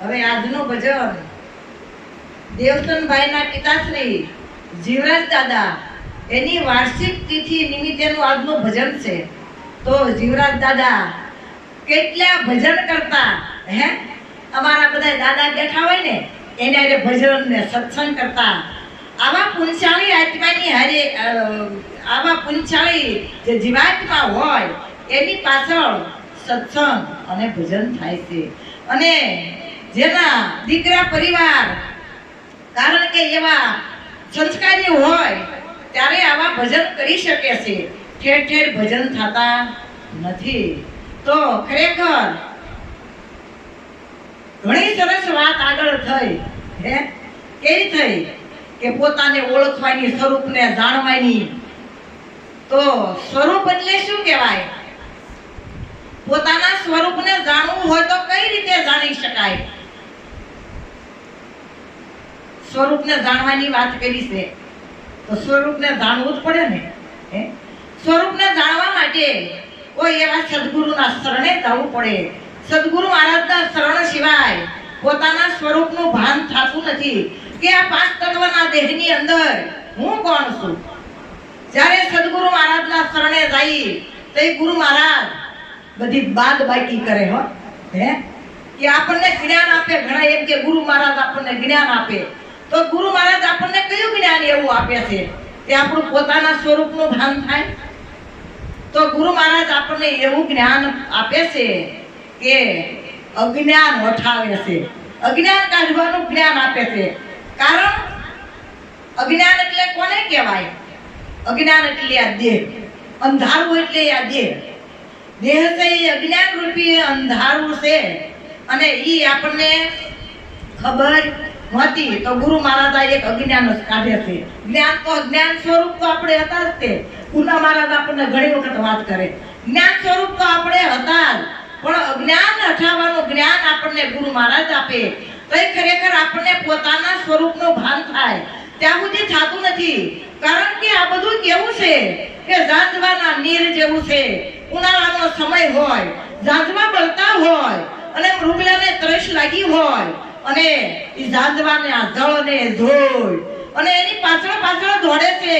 હવે આજનું ભજન. દેવતનભાઈના પિતાશ્રી જીવરાજ દાદા, એની વાર્ષિક તિથિ નિમિત્તેનું આજનું ભજન છે. તો જીવરાજ દાદા, કેટલા ભજન કરતા? હે? અમારા બધા દાદા બેઠા હોય ને, એને ભજન ને સત્સંગ કરતા. આવા પુનશાળી આત્માની હારે આવા પુનશાળી જે જીવાત્મા હોય, એની પાછળ સત્સંગ અને ભજન થાય છે. અને જેના દીકરા પરિવાર, કારણ કે એવા સંસ્કારી હોય, ત્યારે આવા ભજન કરી શકે છે. ઠેર ઠેર ભજન થતા નથી. તો ખરેખર ઘણી સરસ વાત આગળ થઈ, હે? કેવી થઈ? કે પોતાને ઓળખવાની સ્વરૂપને જાણવાની. તો સ્વરૂપ એટલે શું કહેવાય? પોતાના સ્વરૂપને જાણવું હોય તો કઈ રીતે જાણી શકાય? સ્વરૂપને જાણવાની વાત કરી છે. તો સ્વરૂપને જાણવું જ પડે ને સ્વરૂપને જાણવા માટે કોઈ એવા સદગુરુના શરણે જવું પડે. સદગુરુ મહારાજના શરણ સિવાય પોતાના સ્વરૂપનું ભાન થતું નથી. કે આ પાંચ તત્વના દેહની અંદર હું કોણ છું? જ્યારે સદગુરુ મહારાજના શરણે જાય તો એ ગુરુ મહારાજ બધી બાદ બાકી કરે હો, હે? કે આપણને જ્ઞાન આપે ઘણા, એમ કે ગુરુ મહારાજ આપણને જ્ઞાન આપે. તો ગુરુ મહારાજ આપણને કયું જ્ઞાન એવું આપે છે? કે આપણું પોતાના સ્વરૂપનું ભાન થાય? તો ગુરુ મહારાજ આપણને એવું જ્ઞાન આપે છે કે અજ્ઞાન વઠાવે છે. અજ્ઞાન કાઢવાનું જ્ઞાન આપે છે. કારણ? અજ્ઞાન એટલે કોને કહેવાય? અજ્ઞાન એટલે આ દેહ. અંધારું એટલે આ દેહ. દેહ છે એ અજ્ઞાન રૂપી અંધારું છે. અને એ આપણને ખબર નહોતી. તો ગુરુ મહારાજ એક અજ્ઞાન જ કાઢે છે. જ્ઞાન તો જ્ઞાન સ્વરૂપ તો આપણે હતા જ તે. ગુના મહારાજ આપણને ઘણી વખત વાત કરે. જ્ઞાન સ્વરૂપ તો આપણે હતા જ. પણ અજ્ઞાન હટાવવાનું જ્ઞાન આપણને ગુરુ મહારાજ આપે. તો એ ખરેખર આપણને પોતાના સ્વરૂપનું ભાન થાય. ત્યાં સુધી થતું નથી. કારણ કે આ બધું કેવું છે કે ઝાંઝવાના નીર જેવું છે. ઉનાળાનો સમય હોય ઝાંઝવા બળતા હોય, અને મૃગલાને તરસ લાગી હોય, અને એ ઝાંઝવાને આ જળને ધોય અને એની પાછળ પાછળ દોડે છે.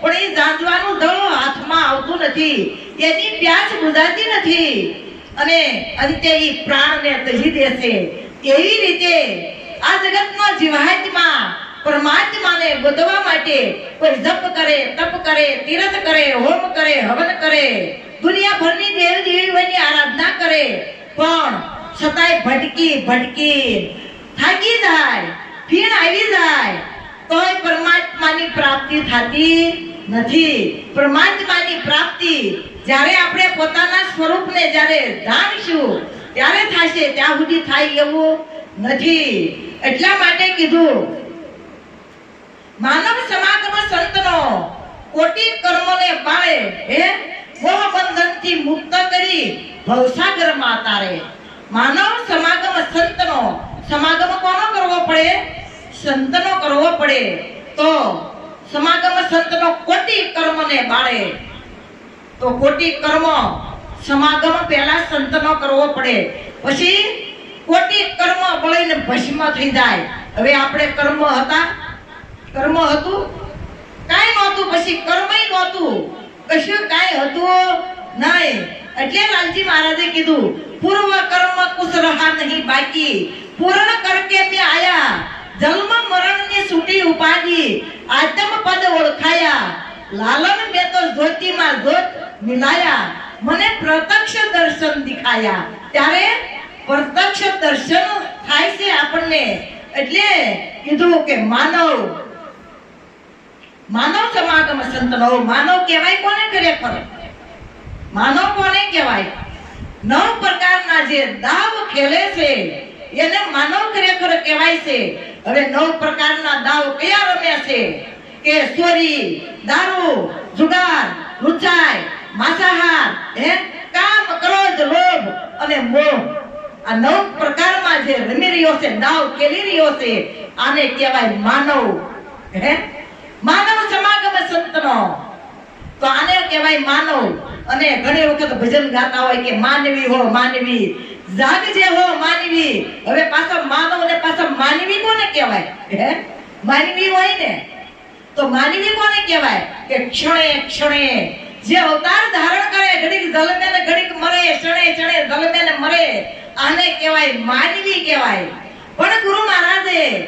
પણ એ ઝાંઝવાનું દળ હાથમાં આવતું નથી. એની પ્યાસ બુઝાતી નથી. અને અંતે એ પ્રાણને તજી દેશે. એવી રીતે આ જગતનો જીવાત્મા પરમાત્માને ગોતવા માટે કોઈ જપ કરે, તપ કરે, તીરથ કરે, હોમ કરે, હવન કરે, દુનિયાભરની દેવ દેવીઓની આરાધના કરે, પણ છતાંય ભટકી ભટકી થાકી જાય ફીણ આવી જાય, તોય પરમાત્માની પ્રાપ્તિ થતી નથી. પરમાત્માની પ્રાપ્તિ જ્યારે આપણે પોતાના સ્વરૂપને જ્યારે જાણીશું ત્યારે થશે, ત્યાં સુધી થાય એવું નથી. એટલા માટે કીધું, માનવ સમાગમ સંતનો કોટી કર્મોને પાળે હે મોહ બંધનથી મુક્ત કરી ભવસાગરમાં તારે માનવ સમાગમ સંતનો, સમાગમ કોનો કરવો પડે? સંતનો કરવો પડે. તો સમાગમ સંતનો કોટી કર્મને બાળે. તો કોટી કર્મ સમાગમ પહેલા સંતનો કરવો પડે. પછી કોટી કર્મ બળીને ભસ્મ થઈ જાય. હવે આપણે કર્મ હતા? કર્મ હતું? કાંઈ નહોતું. પછી કર્મય નહોતું. કશું કાંઈ હતું નહીં. એટલે લાલજી મહારાજે કીધું, પૂર્વ કર્મ કુશ રહા નહીં બાકી. પૂર્ણ કરકે તે આયા. જન્મ મરણની છૂટી ઉપાધી. આત્મ પદ ઓળખાયા. લાલન મેં તો જ્યોતિમાં જ્યોત મિલાયા. મને પ્રત્યક્ષ દર્શન દેખાયા. ત્યારે પ્રત્યક્ષ દર્શન થાય છે આપણને. એટલે કીધું કે માનવ માનવ સમાગમ સંતનો, માનવ કહેવાય કોને ખરેખર માનવ કોને કહેવાય? નવ પ્રકારના જે દાવ ખેલે છે, એને માનવ ખરેખર કહેવાય છે. હવે નવ પ્રકારના દાવ કયા રમે છે? કે ચોરી દારૂ, જુગાર, લુચાઈ માંસાહાર હે? કામ ક્રોધ લોભ અને મોહ. આ નવ પ્રકારમાં જે રમી રહ્યો છે, નાવ કેલી રહ્યો છે, આને કહેવાય માનવ. હે? માનવ સમાગમ સંતનો. તો આને કહેવાય માનવ. અને ઘણી વખત ભજન ગાતા હોય કે માનવી હો માનવી જાગજે હો માનવી. હવે પાછો માનવ ને પાછો માનવી કોને કહેવાય? હે? માનવી હોય ને? તો માનવી કોને કહેવાય? કે ક્ષણે ક્ષણે જે અવતાર ધારણ કરે, ઘડીક જલમે ને ઘડીક મરે, ચડે ચડે જલમે ને મરે. આને કહેવાય માનવી કહેવાય. પણ ગુરુ મહારાજે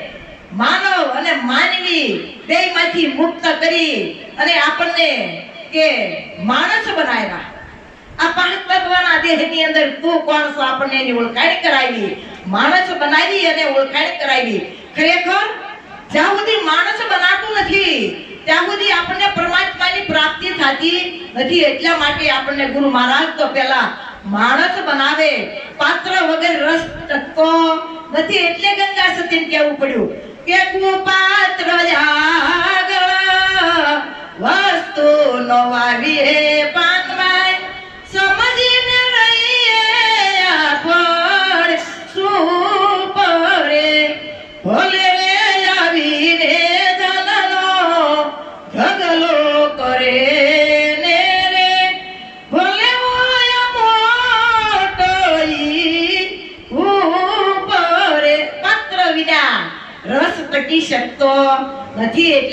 માનવ અને માનવી બેયમાંથી મુક્ત કરી અને આપણને કે માણસ બનાવ્યા. આ પાંચ તત્વના દેહની અંદર તું કોણ છો આપણને એની ઓળખાણ કરાવી. માણસ બનાવી અને ઓળખાણ કરાવી. ખરેખર પાત્ર વગર રસ નથી. એટલે ગંગા સતીને કેવું પડ્યું કે કુપાત્ર જાગળ વસ્તુ નો વાવી હે પાનમાય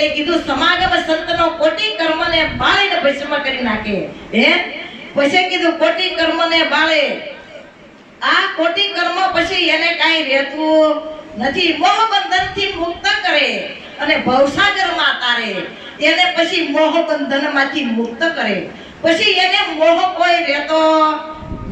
એટલે કીધું સમાગમ સંતનો કોટી કર્મને બાળીને ભસ્મ કરી નાખે. હે? પછી કીધું, કોટી કર્મને બાળે. આ કોટી કર્મ પછી એને કાઈ રહેતું નથી. મોહ બંધનથી મુક્ત કરે અને ભવસાગરમાં તારે. એને પછી મોહ બંધનમાંથી મુક્ત કરે. પછી એને મોહ કોઈ રહેતો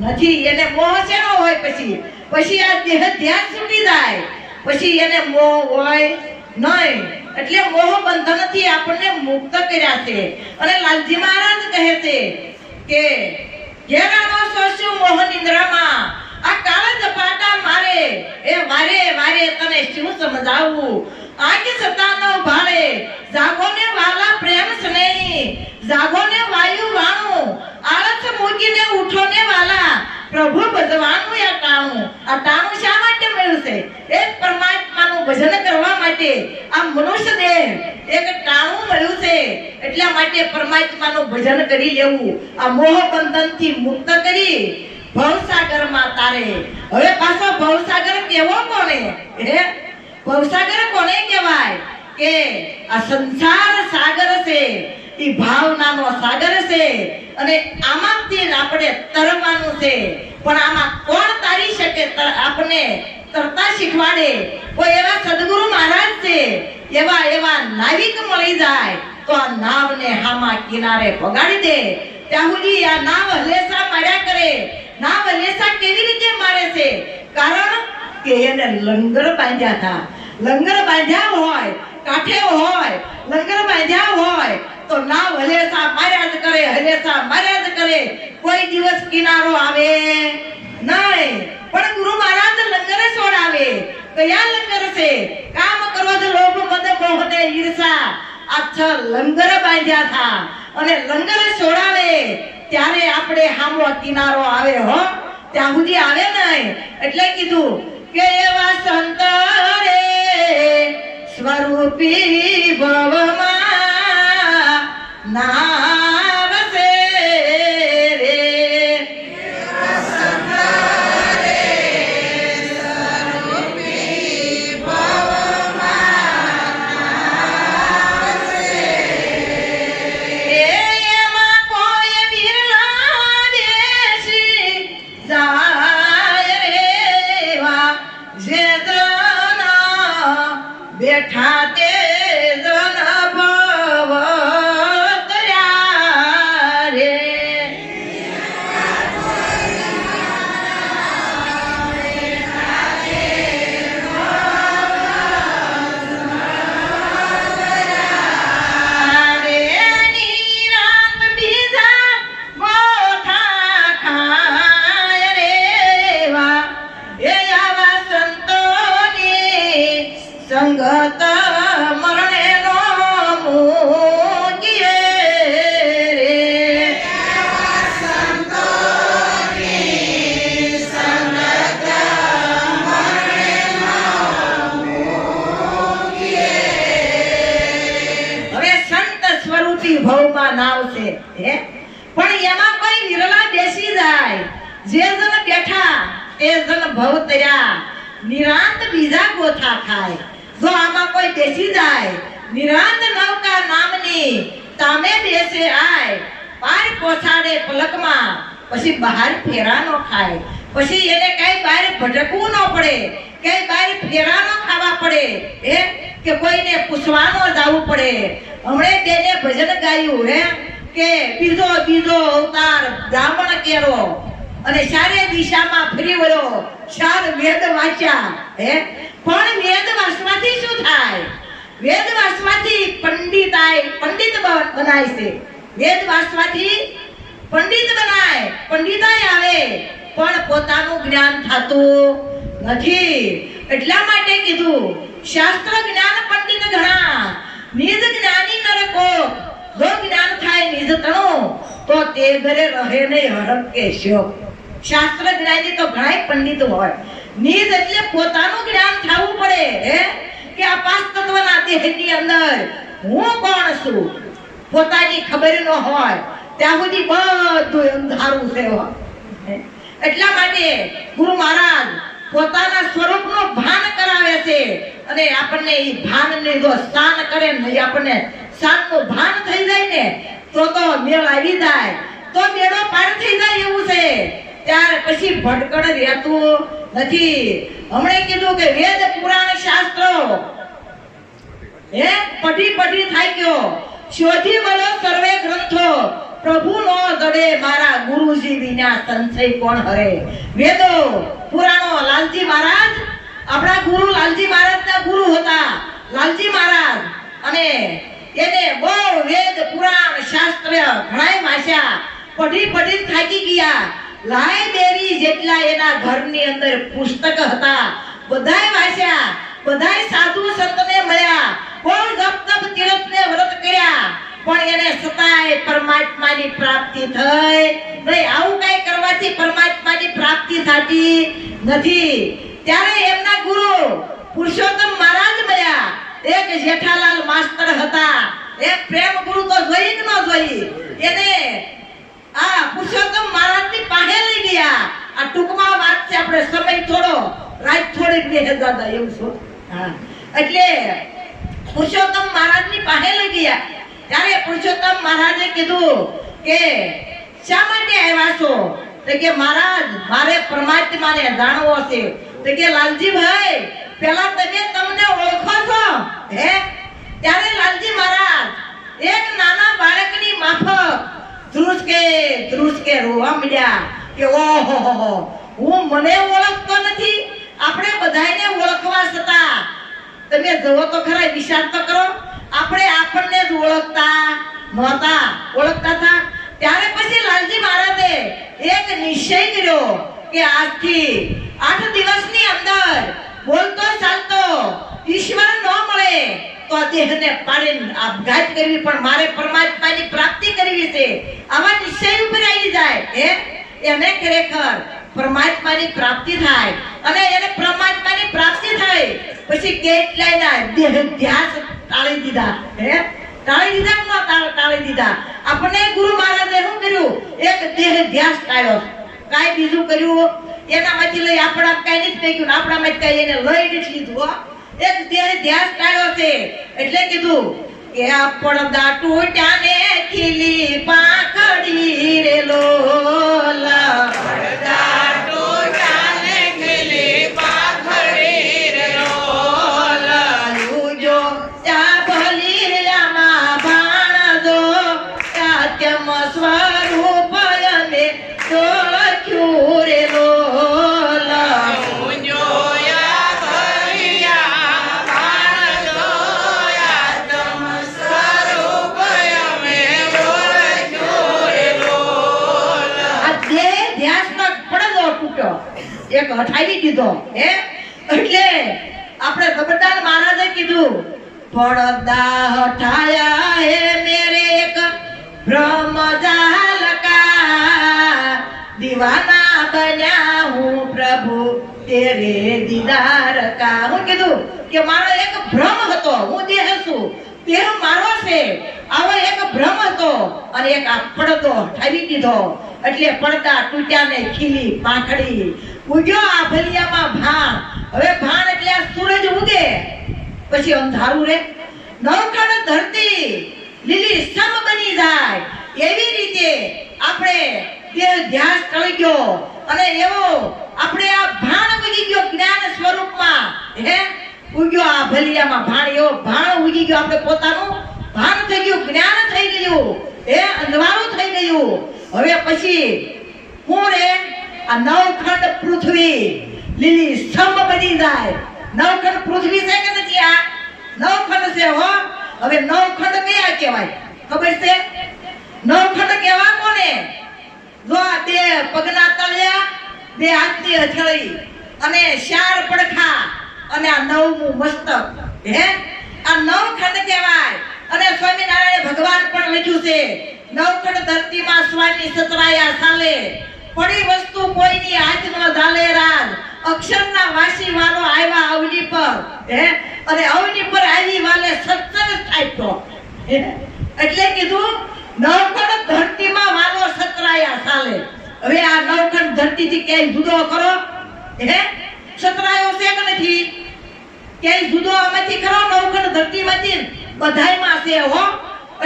નથી. એને મોહ શેનો હોય પછી? પછી આ દેહ ધ્યાન છૂટી જાય. પછી એને મોહ હોય નહીં. એટલે મોહ બંધનથી આપણને મુક્ત કર્યા છે. અને લાલજી મહારાજ કહે છે કે ઘેરાનો સોસ્યુ મોહ નિંદ્રામાં? આ કાળા જપાટા મારે, એ વારે વારે તને શું સમજાવું? આંખ સતાનો ભાળે જાગોને વાલા પ્રેમ સ્નેહી, જાગોને વાયુ વાણું, આળસ મૂકીને ઉઠો ને વાલા પ્રભુ ભજવાનું આ ટાણું આ ટાણું શા માટે મળ્યું છે? પરમાત્માનું ભજન કરવા માટે. આ મનુષ્ય દેહ એક ટાણું મળ્યું છે. એટલા માટે પરમાત્માનું ભજન કરી લેવું. આ મોહ બંધનથી મુક્ત કરી. ભવસાગરમાં તારે હવે પાછો ભવસાગર કેવો કોને હે? ભવસાગર કોને કહેવાય? કે આ સંસાર સાગર છે. ઈ ભાવનાનો સાગર છે. અને આમાંથી આપણે તરવાનું છે. પણ આમાં કોણ તારી શકે આપણે તરતા શીખવાડે? કોઈ એવા સદગુરુ મહારાજ છે. એવા એવા નાવિક મળી જાય તો આ નાવને હામા કિનારે પગાડી દે. ત્યાં સુધી આ નાવ હલેસા માર્યા કરે. નાવ હલેસા કેવી રીતે મારે છે? કારણ કે એને લંગર બાંધ્યા હતા. લંગર બાંધ્યા હોય, કાઠે હોય, લંગર બાંધ્યા હોય, તો ના હલેસા માર્યા જ કરે, હલેસા માર્યા જ કરે. કોઈ દિવસ કિનારો આવે નહીં પણ ગુરુ મહારાજ લંગરે છોડાવે કયા લંગર છે? કામ ક્રોધ લોભ મદ મોહ ને ઈર્ષા. આ લંગર બાંધ્યા હતા. અને લંગર છોડાવે ત્યારે આપણે હામો કિનારો આવે હો. ત્યાં સુધી આવે નહીં. એટલે કીધું કે એવા સંત રે સ્વરૂપી ભવમાં નાવસે જન ભવ નિરાંત બીજા ગોથા ખાય. જો આમાં કોઈ બેસી જાય, નિરાંત નવકા નામની તામે બેસે આય. પાર પોછાડે પલકમાં પછી બહાર ફેરા નો ખાય. પછી એને કઈ બહાર ભટકવું ન પડે, કઈ બહાર ફેરા નો ખાવા પડે. હે? કે કોઈને પૂછવાનો જવું પડે. હમણે તેને ભજન ગાયું, હે? કે બીજો બીજો અવતાર બ્રાહ્મણ કેરો અને ચારે દિશામાં ફરી વળ્યો. ચાર વેદ વાંચ્યા, હે? પણ વેદ વાંચવાથી શું થાય? વેદ વાંચવાથી પંડિતાય પંડિત બનાય છે. વેદ વાંચવાથી પંડિત બનાય પંડિતાય આવે. પણ પોતાનું જ્ઞાન થતું નથી. એટલા માટે કીધું, શાસ્ત્ર જ્ઞાન પંડિત ઘણા, નિજ જ્ઞાની નરકો. જો જ્ઞાન થાય નિજ તણો, તો તે ઘરે રહે નહીં હરક કે શોક. શાસ્ત્ર જ્ઞાની તો ઘણા પંડિત હોય. નિજ એટલે પોતાનું જ્ઞાન થવું પડે, હે? કે આ પાંચ તત્વના દેહની અંદર હું કોણ છું? પોતાની ખબર ન હોય, ત્યાં સુધી બધું અંધારું છે એટલા માટે ગુરુ મહારાજ પોતાના સ્વરૂપનો ભાન કરાવે છે અને આપણને એ ભાનને જો સ્નાન કરે ને આપણને સ્નાનનું ભાન થઈ જાય ને, તો તો મેળ આવી જાય. તો મેળો પાર થઈ જાય એવું છે. ત્યાર પછી ભટકણ રહેતું નથી. હમણે કીધું કે વેદ પુરાણ શાસ્ત્રો. હે? પઢી પઢી થાય ગયો. શોધી વળો સર્વે ગ્રંથો. પ્રભુ નો દડે મારા ગુરુજી વિના સંશય કોણ હરે? વેદો, પુરાણો, લાલજી મહારાજ? આપણા ગુરુ લાલજી મહારાજ ના ગુરુ હતા. લાલજી મહારાજ. અને એને બહુ વેદ પુરાણ શાસ્ત્ર ઘણાય માસ્યા પઢી પઢી થાકી ગયા. લાયબ્રેરી જેટલા એના ઘરની અંદર પુસ્તક હતા, બધાય વાંચ્યા, બધાય સાધુ સંતને મળ્યા કોણ જપ તપ તીર્થને વ્રત કર્યા, પણ એને સતાય પરમાત્માની પ્રાપ્તિ થઈ. નહીં, આવું કઈ કરવાથી પરમાત્માની પ્રાપ્તિ થતી નથી. ત્યારે એમના ગુરુ પુરુષોત્તમ મહારાજ મળ્યા. એક જેઠાલાલ માસ્ટર હતા. એક પ્રેમ ગુરુ તો જોઈ જ ન જોઈ. એને આ પુરુષોત્તમ મહારાજની પાસે લઈ ગયા. આ ટૂંકમાં વાત છે આપણે સમય થોડો, રાત થોડી બે હજાર એવું છું. એટલે પુરુષોત્તમ મહારાજની પાસે લઈ ગયા. ત્યારે પુરુષોત્તમ મહારાજે કીધું કે, શા માટે આવ્યા છો? તો કે, મહારાજ, મારે પરમાત્માને જાણવો છે. તો કે, લાલજીભાઈ, પેલા તમે તમને ઓળખો છો? હે? ત્યારે લાલજી મહારાજ એક નાના બાળકની માફક ધ્રુસકે ધ્રુસકે રોવા મળ્યા કે ઓહો હો મને ઓળખતો નથી. આપણે બધાને ઓળખવા છતાં. તમે જવો તો ખરા, વિચાર તો કરો. આપણે આપણને જ ઓળખતા. નહોતા ઓળખતા હતા. ત્યારે પછી લાલજી મહારાજે એક નિશ્ચય કર્યો કે આજથી આઠ દિવસની અંદર બોલતો ચાલતો ઈશ્વર ન મળે. તો આ દેહને પાડીને આપઘાત કરવી, પણ મારે પરમાત્માની પ્રાપ્તિ કરવી છે. આવા નિશ્ચય ઉપર આવી જાય? હે? એને ખરેખર પરમાત્માની પ્રાપ્તિ થાય. અને એને પરમાત્માની પ્રાપ્તિ થાય પછી કેટલાયના દેહ ધ્યાસ ટાળી દીધા. હે? ટાળી દીધા ન ટાળી દીધા? આપણને ગુરુ મહારાજે શું કર્યું? એક દેહ ધ્યાસ ટાળ્યો. કાંઈ બીજું કર્યું? એનામાંથી લઈ આપણા કાંઈ નથી ફેંક્યું. ગયું આપણામાંથી કાંઈ એને લઈ નથી લીધું એક દેહ ધ્યાસ કાઢ્યો છે. એટલે કીધું કે પડદા તૂટ્યા ને ખીલી પાંખડી રે લોલા. લાલુજો દીધો, હે? એટલે આપણે ખબરદાર મહારાજે કીધું પડદા હટાયા હે મેરે એક બ્રહ્મ જાલકા દીવાના બન્યા હું પ્રભુ તેરે દીદાર કા. હું કીધું કે મારો એક ભ્રમ હતો, હું જે હસું તે મારો છે. આવો એક ભ્રમ હતો. અને એક આ પડતો ઠાવી દીધો. એટલે પડતા તૂટ્યા ને ખીલી પાંખડી. ઉગ્યો આ ભલિયામાં ભાણ હવે ભાણ એટલે આ સૂરજ ઉગે. પછી અંધારું રે. નવખંડ ધરતી લીલી સમ બની જાય. એવી રીતે આપણે દેહ ધ્યાસ કરી ગયો. અને એવો આપણે આ ભાણ ઉગી ગયો જ્ઞાન સ્વરૂપમાં. હે? ઉગ્યો આ ભલિયામાં ભાણ. એવો ભાણ ઉગી ગયો આપણે પોતાનું. ભાન થઈ ગયું, જ્ઞાન થઈ ગયું. એ અંધવારું થઈ ગયું. હવે પછી હું રે આ નવખંડ પૃથ્વી લીલી સ્તંભ બની જાય? નવખંડ પૃથ્વી છે કે નથી આ? નવખંડ છે હો. હવે નવખંડ કયા કહેવાય? ખબર છે? નવખંડ કહેવા કોને? જો આ બે પગના તળિયા, બે હાથની હથેળી અને ચાર પડખા અને આ નવમું મસ્તક. હે? આ નવખંડ કહેવાય. અને સ્વામિનારાયણ ભગવાન પણ લખ્યું છે નવખંડ ધરતીમાં સ્વામી સતરાયા સાલે. પડી વસ્તુ કોઈની હાથ ન ઝાલે રાજ. અક્ષરના વાસી વાળો આવ્યા અવની પર. હે? અને અવની પર આવી વાલે સત્તર હે? એટલે કીધું નવખંડ ધરતીમાં વાલો સતરાયા સાલે. હવે આ નવખંડ ધરતીથી ક્યાંય જુદો કરો? હે? સતરાયો છે કે નથી? ક્યાંય જુદો આમાંથી ખરો? નવખંડ ધરતીમાંથી? બધાયમાં છે હો.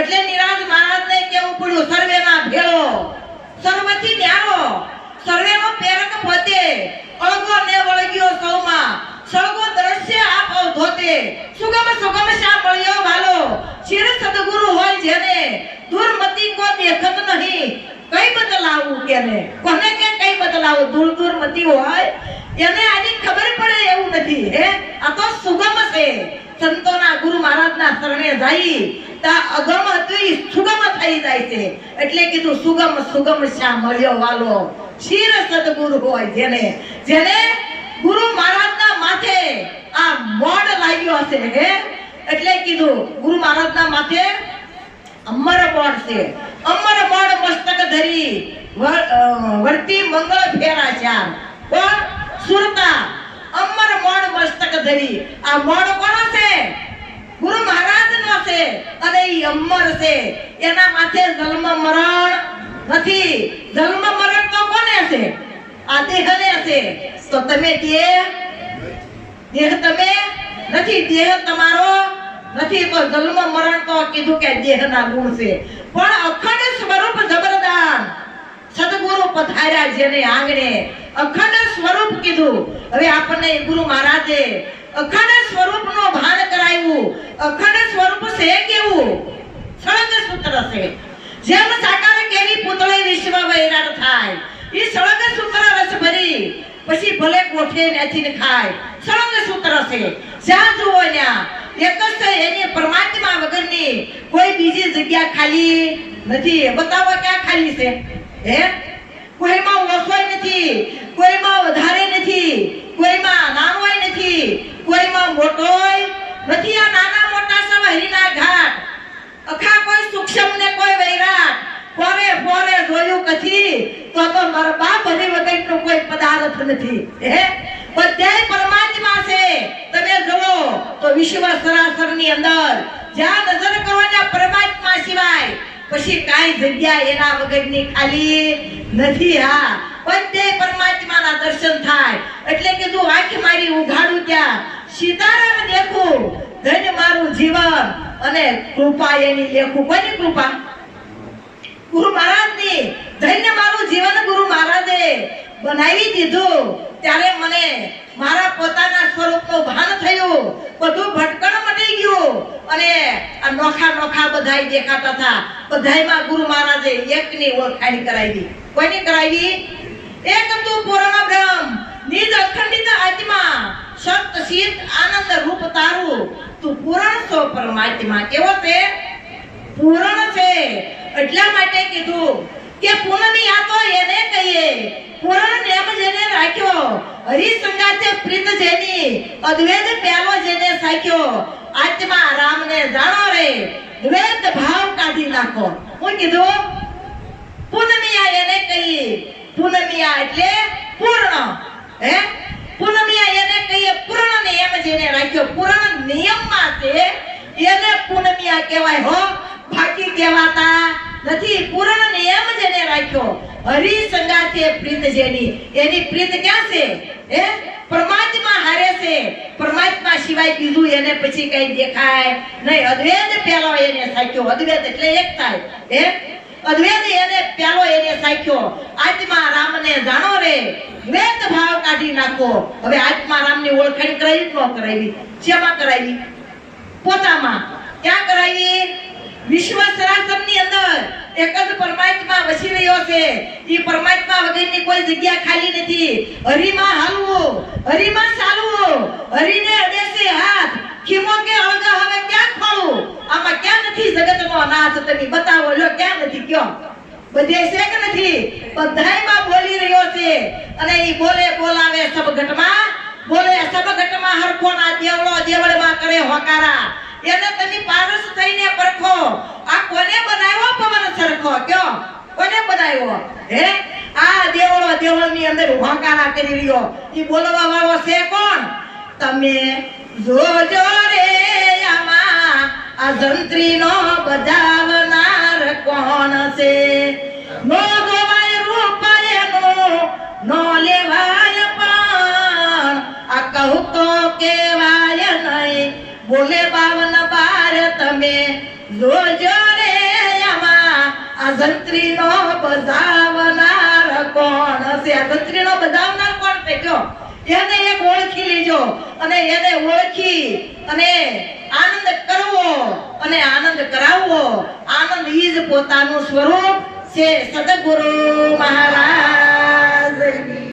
એટલે નિરાજ મહારાજને કેવું પડ્યું? સર્વેના ભેળો. સર્વથી ન્યારો. સર્વેનો પ્રેરક પોતે. અળગો ને વળગ્યો સૌમાં. સળગો દ્રશ્ય આપ ધોતે. સુગમ સુગમ શા મળ્યો વાલો? શિર સદગુરુ હોય જેને. દુર્મતિ કો દેખત નહીં. કઈ બદલાવું કેને? કોને કે કઈ બદલાવું? દૂર દૂર મતી હોય. એને આની ખબર પડે એવું નથી, હે? આ તો સુગમ છે. સંતોના ગુરુ મહારાજના શરણે જાય તા અગમ હતું સુગમ થઈ જાય છે. એટલે કીધું, સુગમ સુગમ શા મળ્યો વાલો? શિર સદગુરુ હોય જેને. જેને ગુરુ મહારાજના માથે આ મોડ લાગ્યો હશે, હે? એટલે કીધું, ગુરુ મહારાજના માથે અમર મોડ છે. અમર મોડ મસ્તક ધરી વર- વર્તી મંગળ ફેરા ચાર. કોણ સુરતા અમર મોણ મસ્તક ધરી. આ મોણ કોનો છે? ગુરુ મહારાજ નો છે. અને ઈ અમર છે. એના માથે જન્મ મરણ નથી. જન્મ મરણ તો કોને છે આ દેહને છે તો તમે દેહ દેહ તમે નથી. દેહ તમારો નથી. તો જન્મ મરણ તો કીધું કે દેહના ગુણ છે. પણ અખંડ સદગુરુ પધાર્યા જેને આંગણે અખંડ સ્વરૂપ કીધું. હવે આપણને ગુરુ મહારાજે અખંડ સ્વરૂપનો ભાન કરાવ્યું અખંડ સ્વરૂપ છે કેવું? સળંગ સૂત્ર છે. જેમ સાકાર કેવી પૂતળે વિશ્વ વૈરાટ થાય. એ સળંગ સૂત્ર રસ ભરી. પછી ભલે કોઠે નેથી ખાય. સળંગ સૂત્ર છે. જ્યાં જુઓ ત્યાં, એક જ એની પરમાત્મા વગરની કોઈ બીજી જગ્યા ખાલી નથી. બતાવો ક્યાં ખાલી છે? હે? કોઈમાં ઓછોય નથી કોઈમાં વધારે નથી કોઈમાં નાનોય નથી કોઈમાં મોટોય નથી. આ નાના મોટા સબ હરિના ઘાટ. અખા કોઈ સૂક્ષ્મ ને કોઈ વૈરાટ. પોરે પોરે જોયું કથી? તો તો મારા બાપ હરી વગરનો કોઈ પદાર્થ નથી. હે? બધાય પરમાત્મા છે. તમે જુઓ તો વિશ્વ સરાસરની અંદર જ્યાં નજર કરો ત્યાં પરમાત્મા સિવાય પછી કાંઈ જગ્યા એના વગરની ખાલી નથી, હા. બધે પરમાત્માના દર્શન થાય. એટલે કીધું આંખ મારી ઉઘાડું ત્યાં. સીતારામ દેખું ધન્ય મારું જીવન અને કૃપા એની લેખું. કોની કૃપા? ગુરુ મહારાજની. ધન્ય મારું જીવન ગુરુ મહારાજે બનાવી દીધું. ત્યારે મને મારા પોતાના સ્વરૂપનું ભાન થયું. બધું ભટકણ મટી ગયું. અને આ નોખા નોખા બધાય દેખાતા હતા. બધાયમાં ગુરુ મહારાજે એકની ઓળખાણ કરાવી. કોઈની કરાવી? એક તું પૂર્ણ બ્રહ્મ. નિજ અખંડિત આત્મા. સત ચિત આનંદ રૂપ તારું. તું પૂરણ છો પરમાત્મા. કેવો છે? પૂરણ છે. એટલા માટે કીધું. કે પૂર્ણમી આ તો એને કહીએ. પૂર્ણ નેમ જેને રાખ્યો. હરી સંગાતે પ્રીત જેની, અદ્વૈત પ્યાલો જેને સાખ્યો. આત્મા રામને જાણો રે. દ્વૈત ભાવ કાઢી નાખો. હું કીધું પૂર્ણમિયા એને કહીએ. પૂર્ણમિયા એટલે પૂર્ણ. હે? પૂર્ણમિયા એને કહીએ, પૂર્ણ નિયમ જેને રાખ્યો. પૂર્ણ નિયમમાં છે. એને પુનમિયા કહેવાય હો. બાકી કહેવાતા નથી, પૂર્ણ નિયમ જેને રાખ્યો. હરિ સંગાથે પ્રીત જેની. એની પ્રીત ક્યાં છે? હે? પરમાત્મા હારે છે. પરમાત્મા સિવાય બીજું એને પછી કઈ દેખાય નહીં. અદ્વૈત પેલો એને સાખ્યો. અદ્વૈત એટલે એક થાય. હે? અદ્વૈત એને પેલો એને સાખ્યો. આત્મા રામને જાણો રે. દ્વૈત ભાવ કાઢી નાખો. હવે આત્મા રામની ઓળખાણ કરાવી ન કરાવી? શેમાં કરાવી? પોતામાં. ક્યાં કરાવી? વિશ્વ સરાસરની અંદર એક જ પરમાત્મા વસી રહ્યો છે. ઈ પરમાત્મા વગરની કોઈ જગ્યા ખાલી નથી. હરિમાં હાલવું, હરિમાં ચાલવું, હરિને અડેસે હાથ. ખીમો કે અળગા હવે ક્યાં ખોળું આમાં ક્યાં નથી જગતનો નાથ તમે બતાવો લો ક્યાં નથી કયો? બધે છે કે નથી? બધાયમાં બોલી રહ્યો છે. અને ઈ બોલે બોલાવે સબ ઘટમાં બોલે સબ ઘટમાં હરખો ના દેવળો દેવળમાં કરે હોકારા. એને તમે પારસ થઈને પરખો. આ કોને બનાવ્યો પવન સરખો? કયો? કોને બનાવ્યો હે? આ દેવળો દેવળની અંદર હોંકારા કરી રહ્યો. એ બોલવા વાળો છે કોણ? તમે જોજો રે આમાં. આ જંત્રીનો બજાવનાર કોણ છે? નો ગવાય રૂપ નો નો લેવાય પણ. આ કહું તો કેવાય નહીં. બોલે બાવન બાર તમે જોજો રે નો બજાવનાર કોણ હશે? આ જંત્રીનો બધાવનાર કોણ છે? કયો એને એક ઓળખી લીજો અને એને ઓળખી અને આનંદ કરવો અને આનંદ કરાવવો. આનંદ ઈ પોતાનું સ્વરૂપ છે. સદગુરુ મહારાજ.